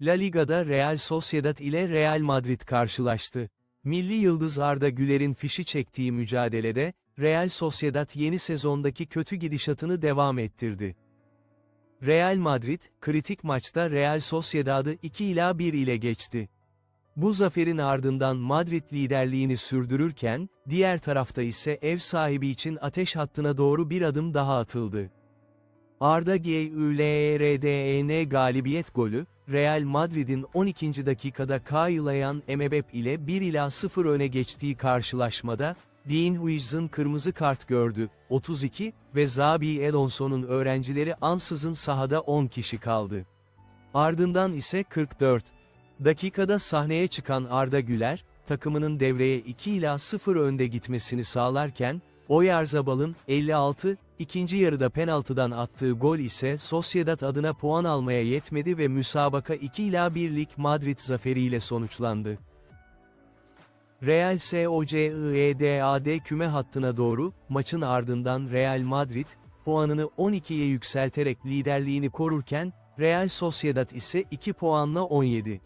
La Liga'da Real Sociedad ile Real Madrid karşılaştı. Milli yıldız Arda Güler'in fişi çektiği mücadelede, Real Sociedad yeni sezondaki kötü gidişatını devam ettirdi. Real Madrid, kritik maçta Real Sociedad'ı 2 ila 1 ile geçti. Bu zaferin ardından Madrid liderliğini sürdürürken, diğer tarafta ise ev sahibi için ateş hattına doğru bir adım daha atıldı. Arda Güler'den galibiyet golü, Real Madrid'in 12. dakikada Kayılayan Emebep ile 1 ila 0 öne geçtiği karşılaşmada, Dean Huijs'ın kırmızı kart gördü, 32 ve Zabi Alonso'nun öğrencileri ansızın sahada 10 kişi kaldı. Ardından ise 44 dakikada sahneye çıkan Arda Güler, takımının devreye 2 ila 0 önde gitmesini sağlarken, Oyarzabal'ın 56, ikinci yarıda penaltıdan attığı gol ise Sociedad adına puan almaya yetmedi ve müsabaka 2 ila 1'lik Madrid zaferiyle sonuçlandı. Real Sociedad küme hattına doğru, maçın ardından Real Madrid, puanını 12'ye yükselterek liderliğini korurken, Real Sociedad ise 2 puanla 17.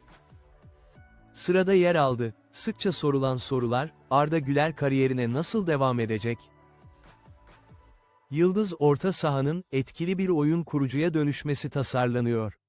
Sırada yer aldı. Sıkça sorulan sorular, Arda Güler kariyerine nasıl devam edecek? Yıldız orta sahanın etkili bir oyun kurucuya dönüşmesi tasarlanıyor.